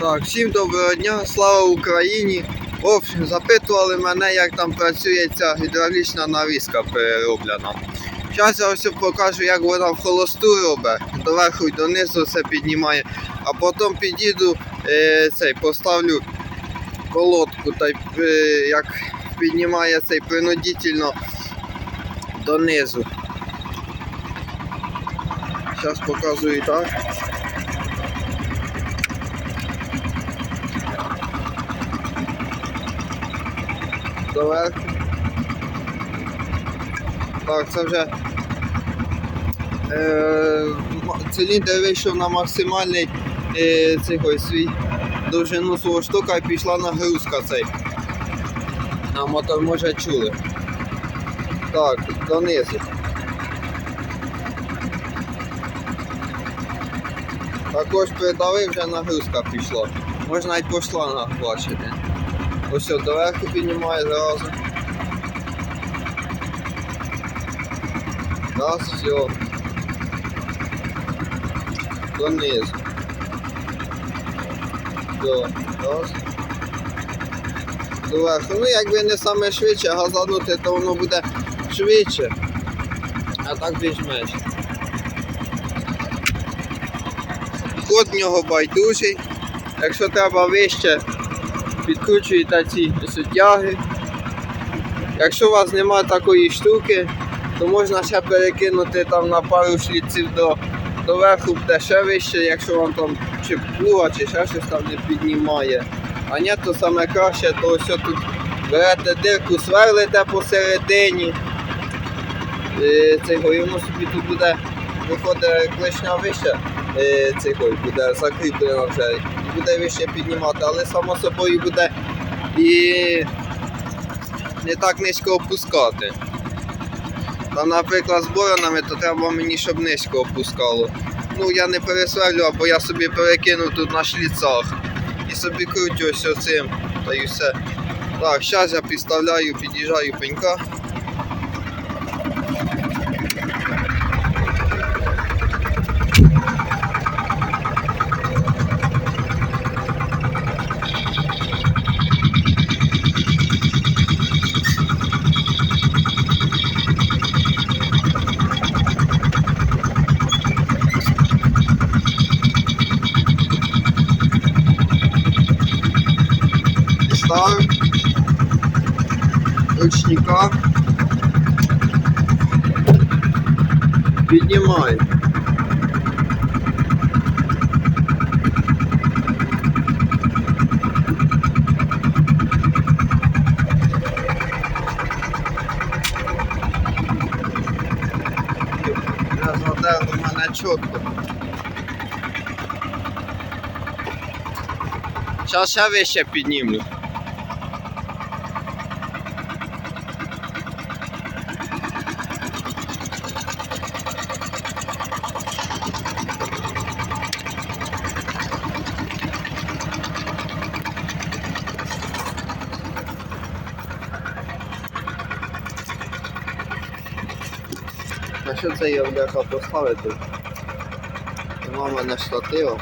Так, всім доброго дня, слава Україні. Общем, запитували мене, як там працює ця гідравлічна навіска перероблена. Зараз я ось покажу, як вона в холосту робить, доверху і донизу все піднімає, а потім підійду е, цей, поставлю колодку, та е, як піднімає цей принудительно донизу. Зараз показую так. Доверху. Так, це вже е, вийшов на максимальний е, цей свій довжину свого штука і пішла нагрузка цей. На мотор може чули. Так, донизу. Також придавив, вже нагрузка пішла. Можна навіть по шлангах бачити. Ось доверху піднімає зразу. Раз, все. Донизу. Все, раз. Доверху. Ну якби не саме швидше, газанути, то воно буде швидше. А так більш-менш. Ход в нього байдужий. Якщо треба вище, підкручуєте ці сутяги. Якщо у вас немає такої штуки, то можна ще перекинути там на пару шліців до, до верху, буде ще вище, якщо вам там чи плуга, чи ще щось там не піднімає. А ні, то саме краще, то ось тут берете дирку, сверлите посередині. Е, і воно собі тут буде виходить клешня вище, е, цього, буде закріплена вже буде вище піднімати, але само собою буде і не так низько опускати. Там, наприклад, з боронами, то треба мені, щоб низько опускало. Ну, я не пересверлю, бо я собі перекинув тут на шліцах. І собі крутю оцим. Та й все. Так, зараз я підставляю, під'їжджаю пенька. Ставив ручника. Піднімаю. Я згадав у мене чітко. Зараз ще вище піднімлю. Що це я бляха поставити? Нема мене штатива.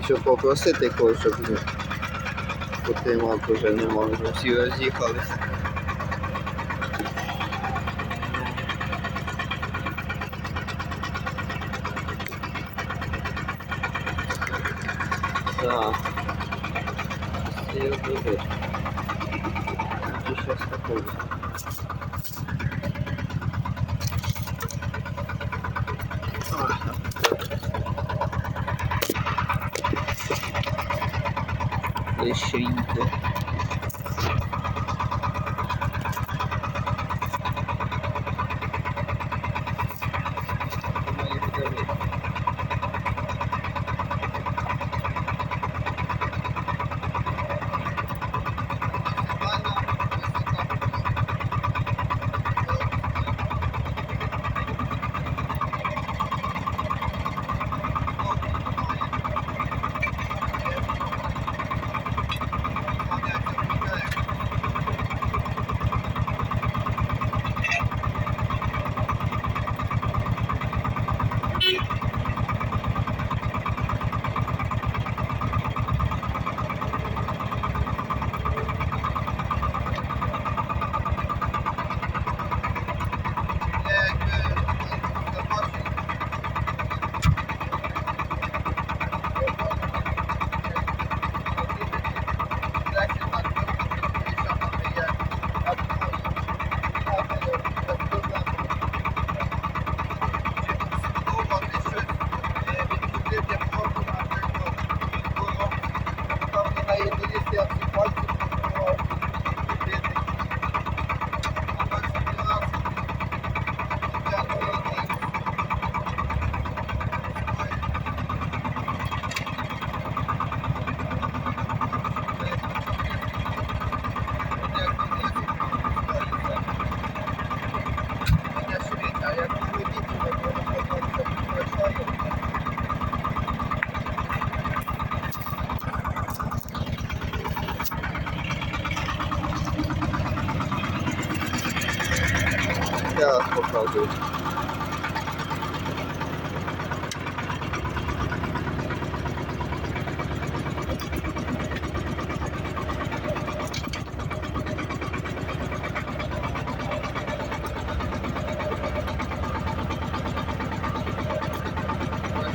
І Щоб попросити когось, щоб потримав, вже не вже всі роз'їхалися. Alexandre.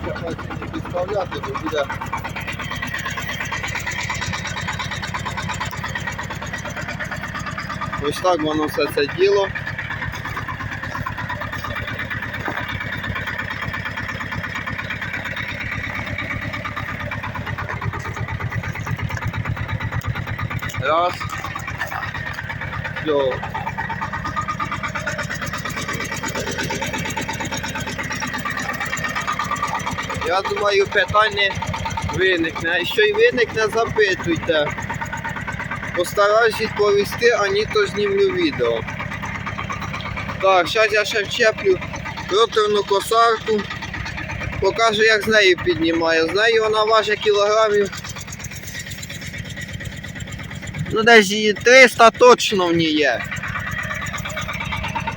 Якщо підставляти, то буде Ось так воно все це діло. Раз. Все. Я думаю, питань не виникне. А Якщо й виникне, запитуйте. Постараюсь відповісти, а ні то знімлю відео. Так, зараз я ще вчеплю роторну косарку. Покажу, як з нею піднімаю. З нею вона важить кілограмів. Ну десь її 300 точно в ній є.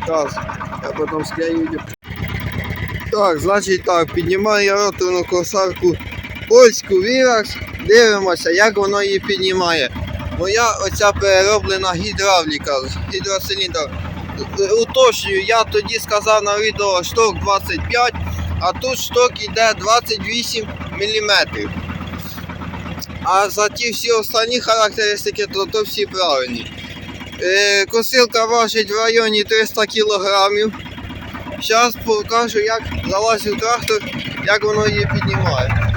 Так, я потім склею. Так, значить так, піднімаю я роторну косарку польську Віракс. Дивимося, як воно її піднімає. Моя оця перероблена гідравліка, гідроциліндр. Уточнюю, я тоді сказав на відео шток 25, а тут шток йде 28 мм. А за ті всі останні характеристики, то, то всі правильні. Е, косилка важить в районі 300 кг. Зараз покажу, як залазю в трактор, як воно її піднімає.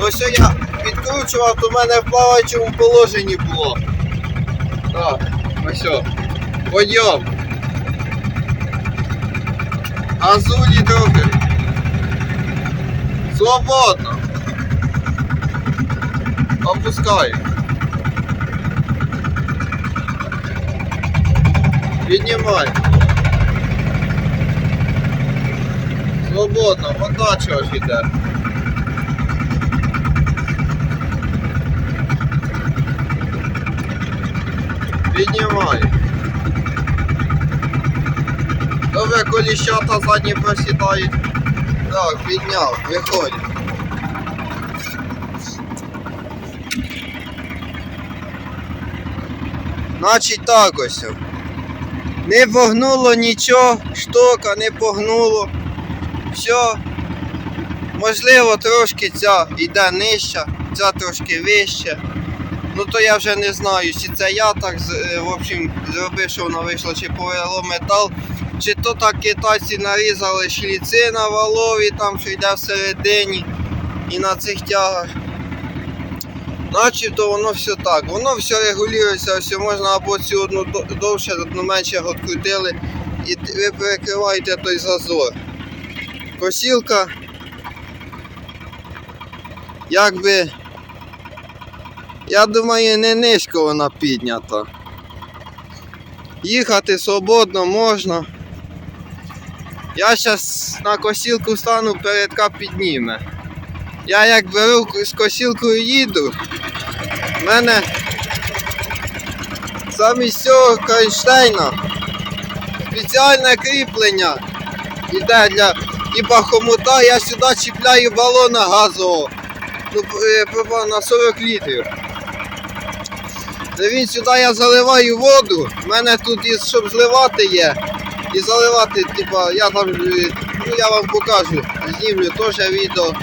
Ось я підкручував, то в мене в плаваючому положенні було. Так, ось. Подйом. Азулі трохи. Свободно. Опускаю. Піднімай. Свободно, чого іде. Піднімай. Добре, коліщата задні просідають. Так, підняв, виходь. Значить так ось. Не погнуло нічого, штока не погнуло. Все. Можливо, трошки ця йде нижча, ця трошки вища. Ну то я вже не знаю, чи це я так е, в общем, зробив, що воно вийшло, чи повело метал, чи то так китайці нарізали шліци на валові, там що йде всередині і на цих тягах. Начебто воно все так. Воно все регулюється, все можна або цю одну довше, одну менше відкрутили і ви перекриваєте той зазор. Косілка якби я думаю, не низько вона піднята. Їхати свободно можна. Я зараз на косілку стану, передка підніме. Я як беру з косілкою їду, в мене замість цього кронштейна спеціальне кріплення іде для типа хомута, я сюди чіпляю балона газового ну, е, на 40 літрів. Він сюди я заливаю воду, в мене тут і щоб зливати є. І заливати, типа, я там, е, ну я вам покажу, знімлю теж відео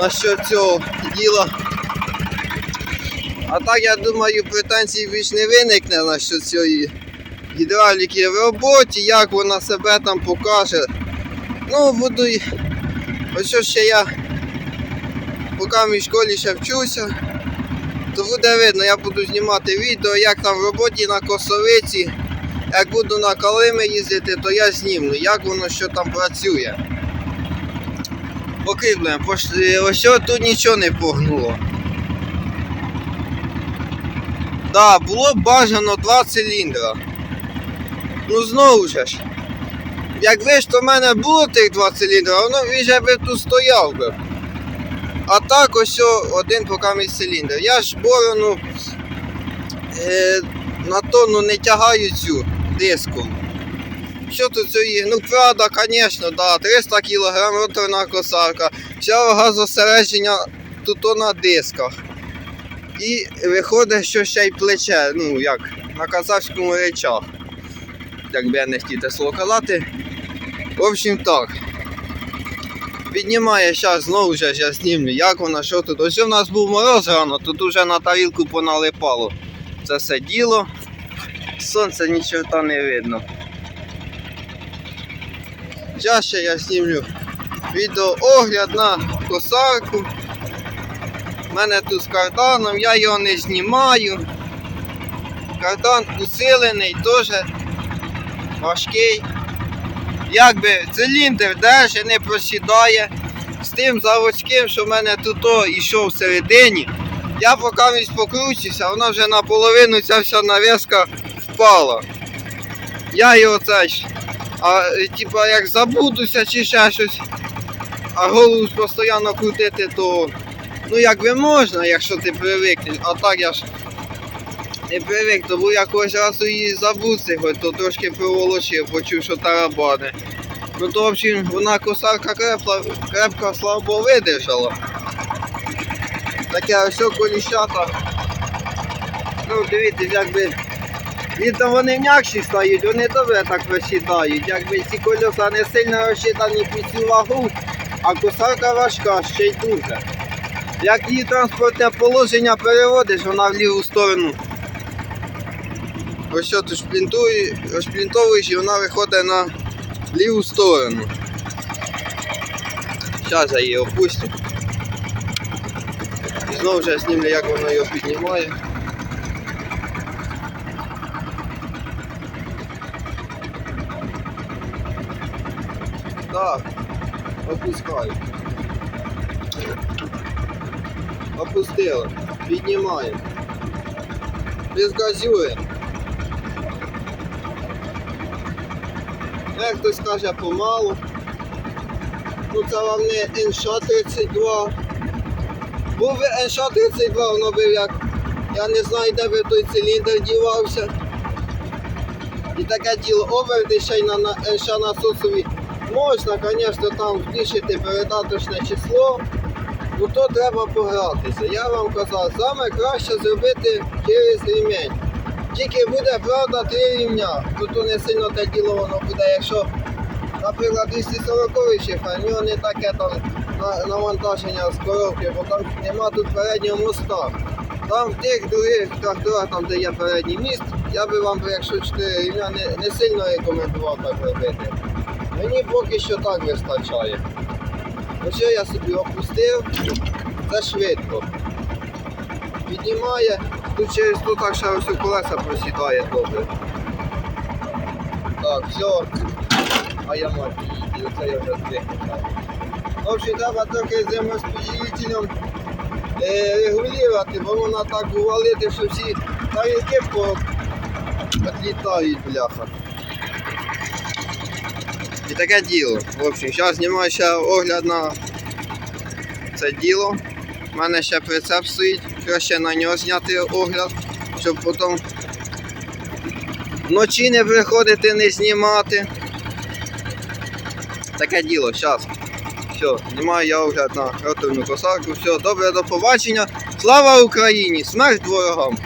насчет цього діла. А так я думаю, претензій більш не виникне насчет цієї гідравліки в роботі, як вона себе там покаже. Ну, буду. Ось що ще я поки в школі ще вчуся, то буде видно, я буду знімати відео, як там в роботі на косовиці. Як буду на калими їздити, то я знімлю, як воно що там працює. Е, ось тут нічого не погнуло. Так, да, було б бажано два циліндра. Ну знову ж. Якби ж то в мене було тих два циліндра, воно він же би тут стояв би. А так ось один покамий циліндр. Я ж борону е, на тонну не тягаю цю диску. Що тут цієї? Ну, правда, звісно, да, 300 кг роторна косарка, вся газосередження тут на дисках. І виходить, що ще й плече, ну як, на казахському речах. Як би я не хотів те слово казати. В общем так. Піднімає зараз знову ж я знімлю, як вона, що тут. Ось у нас був мороз рано, тут уже на тарілку поналипало. Це все діло. Сонце нічого не видно. Зараз ще я знімлю відеоогляд на косарку. У мене тут з картаном, я його не знімаю. Картан усилений, теж важкий. Якби циліндр держить, не просідає. З тим заводським, що в мене тут о, ішов всередині. Я поки весь покручуся, вона вже наполовину ця вся нав'язка впала. Я його це ж, а, е, типа як забудуся чи ще щось, а голову постійно крутити, то ну якби можна, якщо ти привикнеш, а так я ж не привик, то був якогось разу її забувся, хоч то трошки приволочив, почув, що тарабани. Ну то в общем, вона косарка крепла, крепка, слава Богу, видержала. Таке ось коліщата. Ну, дивіться, якби літом вони м'якші стають, вони добре так розсідають. Якби ці кольоса не сильно розчитані під цю вагу, а косарка важка, ще й дуже. Як її транспортне положення переводиш, вона в ліву сторону. Ось що тут шплінтує- розшплінтовуєш і вона виходить на ліву сторону. Зараз я її опустю. І знову вже знімлю, як воно його піднімає. Так, опускаю. Опустила. Піднімаємо. Без газюємо. Як хтось каже помалу. Ну це вам не НШ-32. Був би НШ-32, воно би як. Я не знаю, де би той циліндр дівався. І таке діло оверти ще й на, на НШ насосові. Можна, звісно, там збільшити передаточне число. Ну то треба погратися. Я вам казав, саме краще зробити через ремінь. Тільки буде, правда, три рівня. Тут не сильно те діло воно буде, якщо, наприклад, 240 шифр, в нього не таке там навантаження з коробки, бо там нема тут переднього моста. Там в тих других тракторах, там де є передній міст, я би вам, якщо 4 рівня, не, не сильно рекомендував так робити. Мені поки що так вистачає. Ось я собі опустив, це швидко. Піднімає, тут через ту так ще ось колеса просідає добре. Так, все. А я мать її, оце я вже звикнув. В общем, треба трохи з розподілителем е, регулювати, бо вона так увалити, що всі тарілки по відлітають, бляха. І таке діло. В общем, зараз знімаю ще огляд на це діло. У мене ще прицеп стоїть, краще на нього зняти огляд, щоб потім вночі не приходити, не знімати. Таке діло, зараз. Все, знімаю я огляд на роторну косарку. Все, добре, до побачення. Слава Україні! Смерть ворогам!